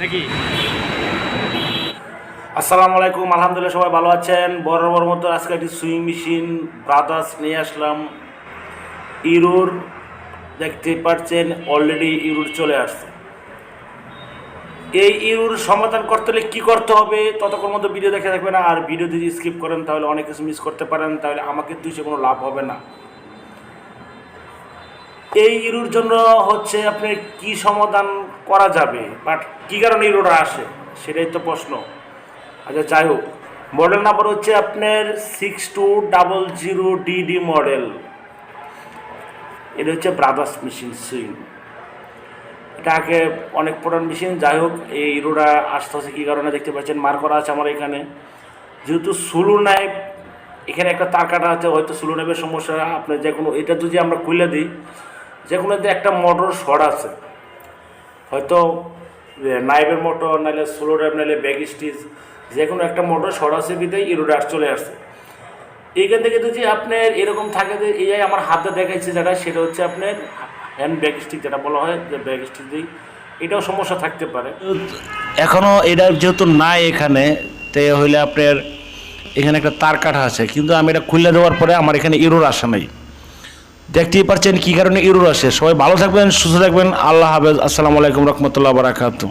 নাকি? আসসালামু আলাইকুম, আলহামদুলিল্লাহ সবাই ভালো আছেন। বড় মতো আজকে একটি সুইং মেশিন ব্রাদার্স নিয়ে আসলাম। ইরুর দেখতে পাচ্ছেন, অলরেডি ইরুর চলে আসছে। এই ইরুর সমাধান করতে হলে কী করতে হবে, ততক্ষণ মতো ভিডিও দেখে থাকবে না আর ভিডিও যদি স্কিপ করেন, তাহলে অনেক কিছু মিস করতে পারেন। তাহলে আমাকে দুইশো কোনো লাভ হবে না। এই ইরুর জন্য হচ্ছে আপনি কি সমাধান করা যাবে? বাট কী কারণে ইরুরা আসে? সেটাই তো প্রশ্ন। আচ্ছা যাই হোক। মডেল নাম্বার হচ্ছে আপনার six two double zero DD model. এটা হচ্ছে ব্রাদার্স মেশিন সুইং। এটা আগে অনেক পুরান মেশিন। যাই হোক, এই ইরোটা আসতে হচ্ছে কী কারণে দেখতে পাচ্ছেন? মার করা আছে আমার এখানে। যেহেতু সুলু নাইফ, এখানে একটা তার কাটা আছে, হয়তো সুলু নাইফের সমস্যা। আপনার যে কোনো এটা যদি আমরা খুলে দিই যে কোনো যে একটা মোটর শর্ট আছে। হয়তো নাইভের মোটর নাহলে সোলো ড্রাইভ নাহলে ব্যাগ স্টিচ যে কোনো একটা মোটর শর্ট আছে বিদায় ইরোডার চলে আসছে। এইখান থেকে যদি আপনার এরকম থাকে যে এই আমার হাতে দেখাইছে যেটা, সেটা হচ্ছে আপনার হ্যান্ড ব্যাগ স্টিক যেটা বলা হয়, যে ব্যাগ স্টিক দিই এটাও সমস্যা থাকতে পারে। এখনও এটা যেহেতু নাই এখানে, তে হইলে আপনার এখানে একটা তার কাটা আছে। কিন্তু আমি এটা খুলে দেওয়ার পরে আমার এখানে ইরোর আসে নাই। দেখতেই পারছেন কী কারণে ইউরো আসে। সবাই ভালো থাকবেন, সুস্থ থাকবেন। আল্লাহ হাফেজ। আসসালামু আলাইকুম রহমতুল্লাহ বারাকাতু।